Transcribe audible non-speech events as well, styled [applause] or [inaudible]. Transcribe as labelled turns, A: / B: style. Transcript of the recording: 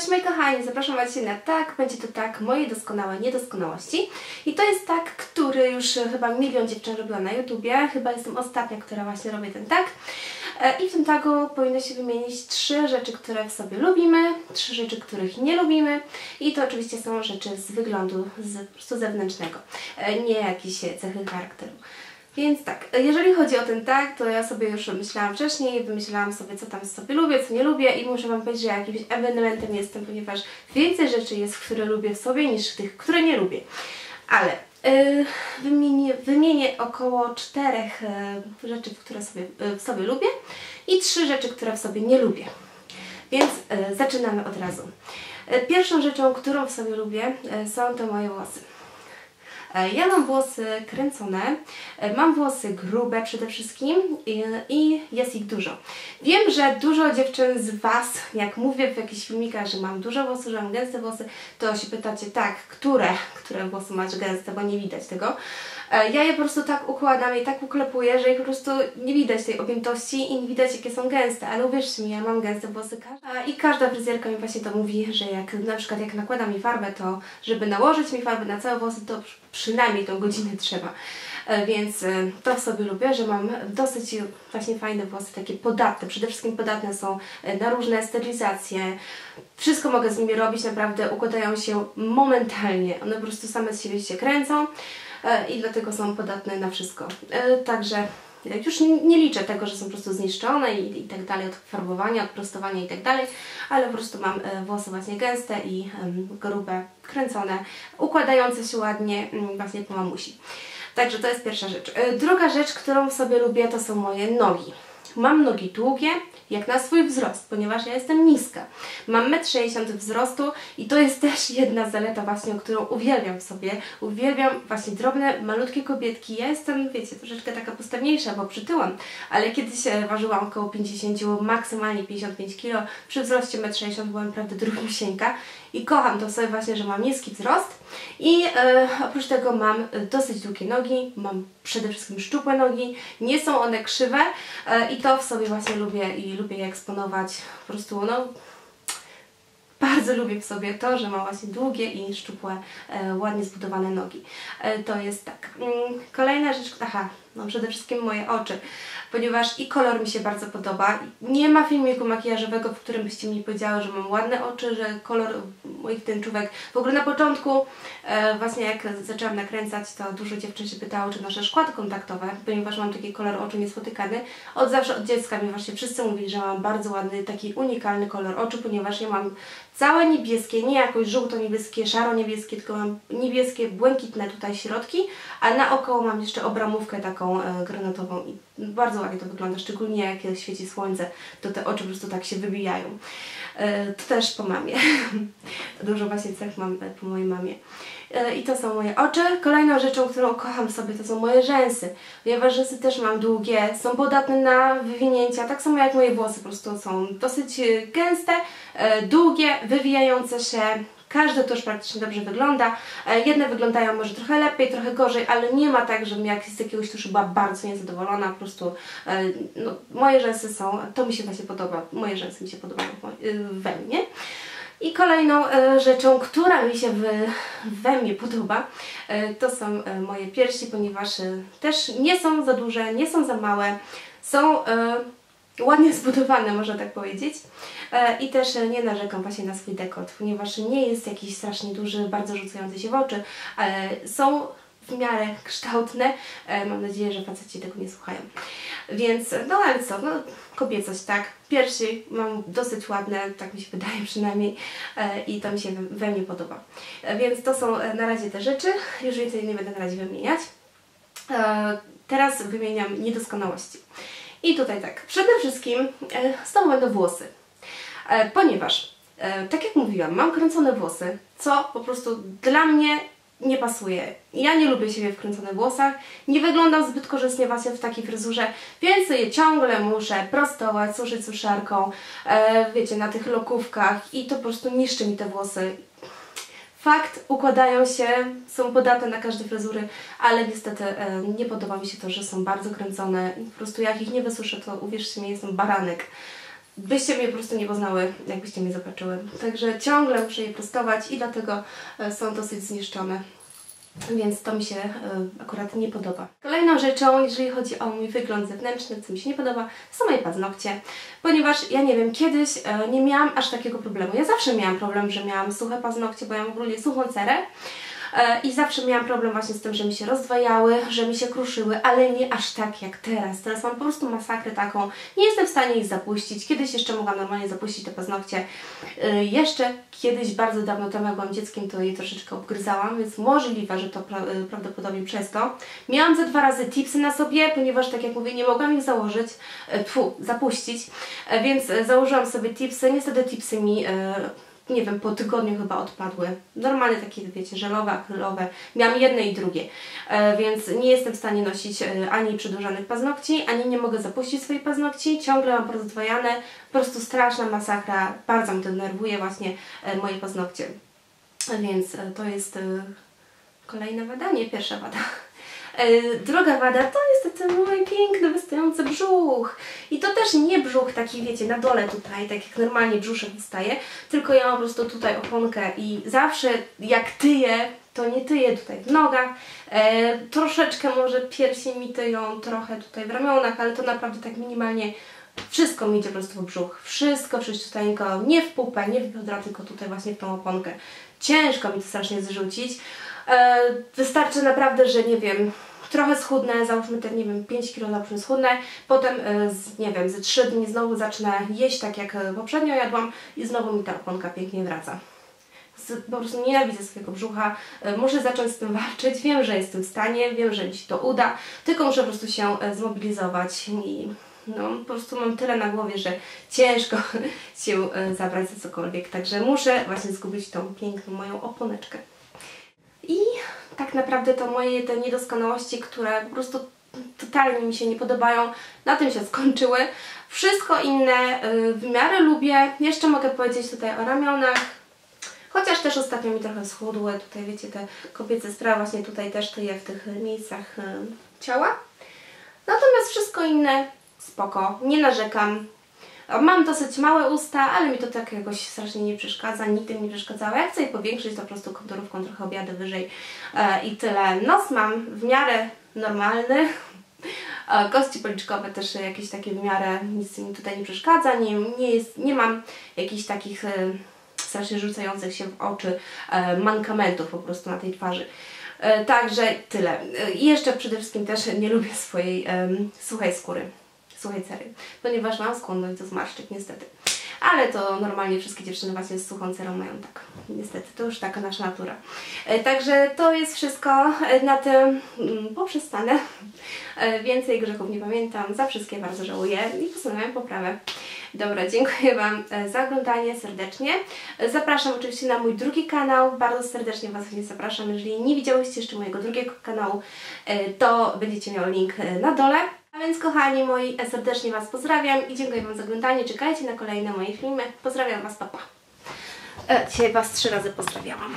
A: Cześć moi kochani, zapraszam Was na tak, będzie to tak, moje doskonałe niedoskonałości. I to jest tak, który już chyba milion dziewczyn robiła na YouTubie, chyba jestem ostatnia, która właśnie robi ten tak. E, I w tym tagu powinno się wymienić trzy rzeczy, które w sobie lubimy, trzy rzeczy, których nie lubimy i to oczywiście są rzeczy z wyglądu, z po prostu zewnętrznego, e, nie jakieś cechy charakteru. Więc tak, jeżeli chodzi o ten tak, to ja sobie już myślałam wcześniej, wymyślałam sobie, co tam sobie lubię, co nie lubię i muszę Wam powiedzieć, że jakimś ewenementem jestem, ponieważ więcej rzeczy jest, które lubię w sobie, niż tych, które nie lubię. Ale yy, wymienię, wymienię około czterech yy, rzeczy, które sobie, yy, w sobie lubię i trzy rzeczy, które w sobie nie lubię. Więc yy, zaczynamy od razu. Yy, pierwszą rzeczą, którą w sobie lubię, yy, są to moje włosy. E, ja mam włosy kręcone, e, mam włosy grube przede wszystkim i, jest ich dużo. Wiem, że dużo dziewczyn z Was, jak mówię w jakichś filmikach, że mam dużo włosów, że mam gęste włosy, to się pytacie, tak, które, które włosy masz gęste, bo nie widać tego. E, ja je po prostu tak układam i tak uklepuję, że ich po prostu nie widać tej objętości i nie widać jakie są gęste, ale uwierzcie mi, ja mam gęste włosy i każda fryzjerka mi właśnie to mówi, że jak na przykład jak nakłada mi farbę, to żeby nałożyć mi farbę na całe włosy, to przynajmniej tą godzinę trzeba. E, więc e, to sobie lubię, że mam dosyć właśnie fajne włosy, takie podatne. Przede wszystkim podatne są na różne stylizacje. Wszystko mogę z nimi robić, naprawdę układają się momentalnie. One po prostu same z siebie się kręcą. E, i dlatego są podatne na wszystko. E, także już nie liczę tego, że są po prostu zniszczone i, i tak dalej, od farbowania, od prostowania i tak dalej, ale po prostu mam e, włosy właśnie gęste i grube, kręcone, układające się ładnie mm, właśnie po mamusi. Także to jest pierwsza rzecz. Druga rzecz, którą sobie lubię, to są moje nogi. Mam nogi długie, jak na swój wzrost, ponieważ ja jestem niska. Mam 1,60 m wzrostu i to jest [laughs] też jedna zaleta właśnie, którą uwielbiam w sobie. Uwielbiam właśnie drobne, malutkie kobietki. Ja jestem, wiecie, troszeczkę taka postawniejsza, bo przytyłam, ale kiedyś ważyłam około 50, maksymalnie 55 kg. Przy wzroście 1,60 m byłam naprawdę drugusieńka i kocham to sobie właśnie, że mam niski wzrost i e, oprócz tego mam dosyć długie nogi, mam przede wszystkim szczupłe nogi, nie są one krzywe e, i to w sobie właśnie lubię i lubię je eksponować po prostu no bardzo lubię w sobie to, że mam właśnie długie i szczupłe, e, ładnie zbudowane nogi. E, to jest tak. Mm, kolejna rzecz, aha, no przede wszystkim moje oczy ponieważ i kolor mi się bardzo podoba. Nie ma filmiku makijażowego, w którym byście mi powiedziały, że mam ładne oczy, że kolor moich tęczówek. W ogóle na początku, e, właśnie jak zaczęłam nakręcać, to dużo dziewczyn się pytało, czy nasze szkłady kontaktowe, ponieważ mam taki kolor oczu niespotykany. Od zawsze, od dziecka mi właśnie wszyscy mówili, że mam bardzo ładny, taki unikalny kolor oczu, ponieważ ja mam całe niebieskie, nie jakoś żółto-niebieskie, szaro-niebieskie, tylko mam niebieskie, błękitne tutaj środki, a naokoło mam jeszcze obramówkę taką e, granatową i bardzo ładnie to wygląda, szczególnie jak świeci słońce, to te oczy po prostu tak się wybijają. E, to też po mamie. [laughs] Dużo właśnie cech mam e, po mojej mamie. I to są moje oczy. Kolejną rzeczą, którą kocham sobie, to są moje rzęsy. Ponieważ rzęsy też mam długie, są podatne na wywinięcia, tak samo jak moje włosy, po prostu są dosyć gęste, długie, wywijające się, każde to już praktycznie dobrze wygląda. E, jedne wyglądają może trochę lepiej, trochę gorzej, ale nie ma tak, żebym jak z jakiegoś tuszu była bardzo niezadowolona. Po prostu e, no, moje rzęsy są, to mi się właśnie podoba, moje rzęsy mi się podobają e, we mnie. I kolejną rzeczą, która mi się we mnie podoba, to są moje piersi, ponieważ też nie są za duże, nie są za małe, są ładnie zbudowane, można tak powiedzieć. E, I też nie narzekam właśnie na swój dekolt, ponieważ nie jest jakiś strasznie duży, bardzo rzucający się w oczy, są w miarę kształtne. E, mam nadzieję, że faceci tego nie słuchają. Więc, no ale co, no kobiecość, tak. Piersi mam dosyć ładne, tak mi się wydaje przynajmniej e, i to mi się we mnie podoba. Więc to są na razie te rzeczy, już więcej nie będę na razie wymieniać. Teraz wymieniam niedoskonałości. I tutaj tak, przede wszystkim e, z tobą będą włosy, e, ponieważ, e, tak jak mówiłam, mam kręcone włosy, co po prostu dla mnie nie pasuje. Ja nie lubię siebie w kręconych włosach, nie wyglądam zbyt korzystnie właśnie w takiej fryzurze, więc je ciągle muszę prostować, suszyć suszarką, e, wiecie, na tych lokówkach i to po prostu niszczy mi te włosy. Fakt, układają się, są podatne na każde fryzury, ale niestety e, nie podoba mi się to, że są bardzo kręcone po prostu jak ich nie wysuszę, to uwierzcie mi, jestem baranek. byście mnie po prostu nie poznały, jakbyście mnie zobaczyły. Także ciągle muszę je prostować i dlatego e, są dosyć zniszczone. Więc to mi się e, akurat nie podoba. Kolejną rzeczą, jeżeli chodzi o mój wygląd zewnętrzny, co mi się nie podoba, są moje paznokcie. Ponieważ ja nie wiem, kiedyś e, nie miałam aż takiego problemu. Ja zawsze miałam problem, że miałam suche paznokcie, bo ja mam ogólnie suchą cerę. E, I zawsze miałam problem właśnie z tym, że mi się rozdwajały, że mi się kruszyły, ale nie aż tak jak teraz. Teraz mam po prostu masakrę taką, nie jestem w stanie ich zapuścić. Kiedyś jeszcze mogłam normalnie zapuścić te paznokcie. E, jeszcze kiedyś, bardzo dawno temu, jak byłam dzieckiem, to jej troszeczkę obgryzałam, więc możliwe, że to pra e, prawdopodobnie przez to. Miałam ze dwa razy tipsy na sobie, ponieważ tak jak mówię, nie mogłam ich założyć, tfu, zapuścić, więc założyłam sobie tipsy. Niestety tipsy mi nie wiem, po tygodniu chyba odpadły. Normalne takie, wiecie, żelowe, akrylowe. Miałam jedne i drugie, e, więc nie jestem w stanie nosić e, ani przedłużanych paznokci, ani nie mogę zapuścić swoich paznokci. Ciągle mam porozdwojane, po prostu straszna masakra. Bardzo mi to denerwuje właśnie e, moje paznokcie. Więc e, to jest e, kolejna wada, nie pierwsza wada. E, druga wada to niestety mój piękny, wystający brzuch. I to też nie brzuch taki, wiecie, na dole tutaj, tak jak normalnie brzuszek wystaje, tylko ja mam po prostu tutaj oponkę i zawsze jak tyję, to nie tyję tutaj w nogach, e, troszeczkę może piersi mi tyją, trochę tutaj w ramionach, ale to naprawdę tak minimalnie wszystko mi idzie po prostu w brzuch. Wszystko wszyściuteńko, nie w pupę, nie w biodra, tylko tutaj właśnie w tą oponkę. Ciężko mi to strasznie zrzucić. E, wystarczy naprawdę, że nie wiem, trochę schudnę, załóżmy te, nie wiem, 5 kg załóżmy schudnę, potem, e, z, nie wiem, ze 3 dni znowu zacznę jeść tak jak e, poprzednio jadłam i znowu mi ta oponka pięknie wraca. Po prostu nienawidzę swojego brzucha, muszę zacząć z tym [laughs] walczyć, wiem, że jestem w stanie, wiem, że mi się to uda, tylko muszę po prostu się zmobilizować i no, po prostu mam tyle na głowie, że [laughs] ciężko się zabrać za cokolwiek, także muszę właśnie zgubić tą piękną moją oponeczkę. Tak naprawdę to moje te niedoskonałości, które po prostu totalnie mi się nie podobają, na tym się skończyły. Wszystko inne y, w miarę lubię. Jeszcze mogę powiedzieć tutaj o ramionach. Chociaż też ostatnio mi trochę schudły. Tutaj wiecie, te kobiece sprawy właśnie tutaj też tyję w tych miejscach y, ciała. Natomiast wszystko inne spoko. Nie narzekam. Mam dosyć małe usta, ale mi to tak jakoś strasznie nie przeszkadza, nigdy mi nie przeszkadzało. Jak chcę je powiększyć, to po prostu konturówką trochę objadę wyżej e, i tyle. Nos mam w miarę normalny. E, kości policzkowe też jakieś takie w miarę, nic mi tutaj nie przeszkadza, nie, nie, jest, nie mam jakichś takich e, strasznie rzucających się w oczy e, mankamentów po prostu na tej twarzy. E, także tyle. E, I jeszcze przede wszystkim też nie lubię swojej suchej skóry suchej cery, ponieważ mam skłonność do zmarszczek niestety. Ale to normalnie wszystkie dziewczyny właśnie z suchą cerą mają tak. Niestety, to już taka nasza natura. E, także to jest wszystko. E, na tym mm, poprzestanę. E, więcej grzechów nie pamiętam. Za wszystkie bardzo żałuję i postanowiłam poprawę. Dobra, dziękuję Wam za oglądanie serdecznie. Zapraszam oczywiście na mój drugi kanał. Bardzo serdecznie Was zapraszam. Jeżeli nie widziałyście jeszcze mojego drugiego kanału, to będziecie miał link na dole. A więc kochani moi, serdecznie Was pozdrawiam i dziękuję Wam za oglądanie. Czekajcie na kolejne moje filmy. Pozdrawiam Was, papa. E, dzisiaj Was trzy razy pozdrawiałam.